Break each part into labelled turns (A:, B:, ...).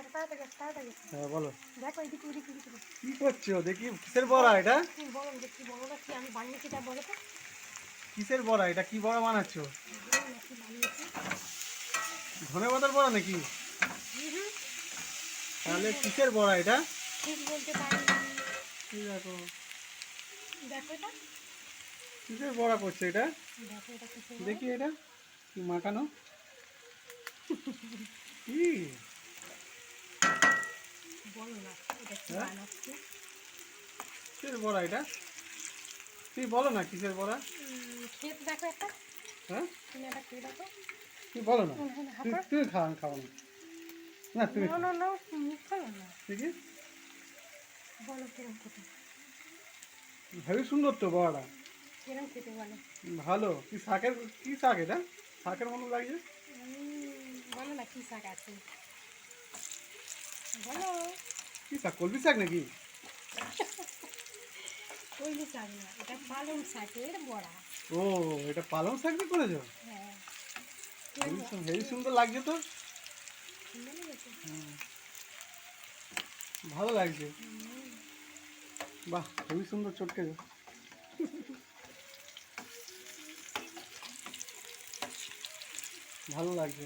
A: হ্যাঁ বলো।
B: দেখো এদিকে এদিকে এদিকে
A: কি করছ? দেখি কিসের বড়া এটা?
B: কি বলো দেখি বলো না কি আমি বানিয়েছি তা বলো তো।
A: কিসের বড়া? এটা কি বড়া বানাচ্ছ? ধনে পাতার বড়া নাকি? তাহলে কিসের বড়া এটা?
B: ঠিক বলতে পারি
A: কি দেখো?
B: দেখো এটা।
A: কিসের বড়া করছে এটা?
B: দেখি এটা
A: কি মাখানো? কি
B: বলো না এটা কি
A: হ্যাঁ?
B: বানাচ্ছি
A: কিসের বড়া এটা? তুই বলো না কিসের বড়া?
B: উম, খেয়ে তো দেখো একটা
A: হ্যাঁ
B: তুমি একটা খেয়ে
A: না তুই খাওয়া না। না তুমি
B: না খাও খেতে
A: সুন্দর তো
B: খেতে বলো
A: ভালো। কি শাকের কি শাক এটা? শাকের মতো লাগছে?
B: কি শাক
A: কলমি শাক নাকি?
B: কইলি শাক না এটা পালং শাকের বড়া।
A: ও এটা পালং শাক দিয়ে করেছ?
B: হ্যাঁ।
A: হেবি সুন্দর লাগছে তো। ভালো লাগছে। বাহ হেবি সুন্দর চটকে। ভালো লাগছে।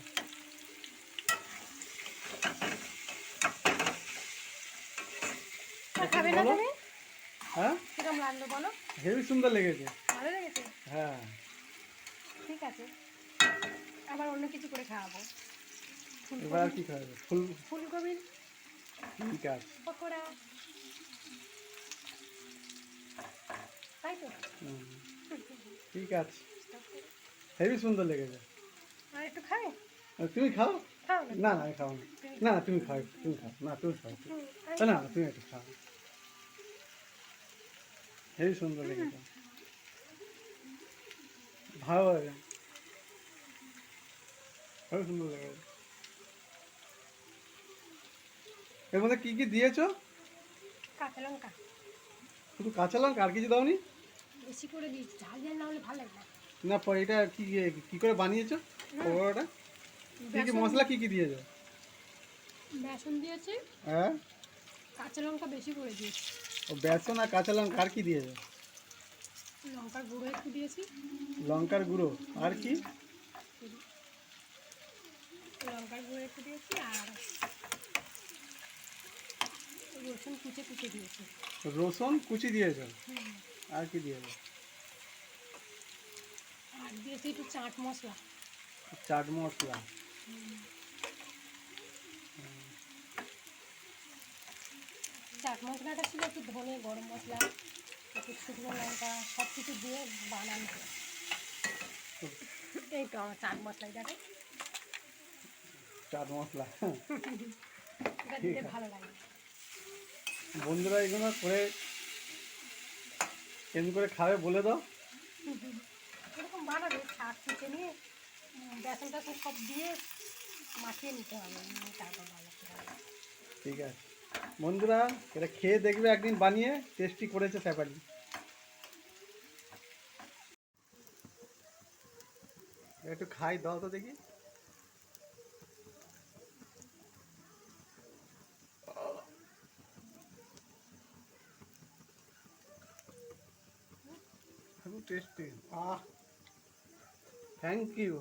B: খাবে না তুমি
A: হ্যাঁ?
B: লাগল বলো?
A: সুন্দর লেগেছে।
B: ভালো লেগেছে?
A: হ্যাঁ।
B: ঠিক আছে। আবার অন্য কিছু করে খাওয়াবো।
A: এবার কি খাবে? ফুল
B: ফুলকপির
A: ঠিক আছে।
B: পকোড়া। তাই তো?
A: হুম, ঠিক আছে। হেবি সুন্দর লেগেছে।
B: আর একটু খাবে?
A: তুমি খাও?
B: না?
A: না আমি খাও না। না তুমি খাও। তুমি খাও। না তুমি খাও। না তুমি একটু খাও। হেবি সুন্দর লেগেছে ভালো লাগে। হেবি সুন্দর লেগেছে এর মধ্যে কি কি দিয়েছ?
B: কাঁচা লঙ্কা।
A: শুধু কাঁচা লঙ্কা আর কিছু দাওনি?
B: বেশি করে দিয়েছি। ঝাল ঝাল না হলে ভালো লাগবে না।
A: না পরে এটা কি কি করে বানিয়েছো? পকোড়াটা কি কি মশলা কি কি দিয়েছ?
B: বেসন দিয়েছি।
A: হ্যাঁ?
B: কাঁচা লঙ্কা বেশি করে দিয়েছি।
A: ও বেসন আর কাঁচা লঙ্কা আর কি দিয়েছ?
B: লঙ্কার গুঁড়ো একটু দিয়েছি।
A: লঙ্কার গুঁড়ো আর কি?
B: লঙ্কার গুঁড়ো একটু দিয়েছি আর রসুন কুচে কুচে দিয়েছি।
A: রসুন কুচি দিয়েছ
B: হুম।
A: আর কি দিয়েছ?
B: আর দিয়েছি একটু চাট মশলা।
A: চাট মশলা।
B: চাট মশলাটা ছিল একটু ধনে গরম মশলা একটু শুকনো লঙ্কা সব কিছু দিয়ে বানানো এই তো আমার চাট মশলাই দেখো
A: চাট মশলা।
B: এটা দিতে ভালো লাগে।
A: বন্ধুরা এগুলো করে কেমন করে খাবে বলে দাও।
B: এরকম বানাবে শাক কুচে নিয়ে উম, বেসন টেসন সব দিয়ে মাখিয়ে নিতে হবে তারপর হবে
A: ঠিক আছে। বন্ধুরা, এটা খেয়ে দেখবে একদিন, বানিয়ে টেস্টি করেছে স্যাপারি একটু খাই, দাও তো দেখি। Tasty ah thank you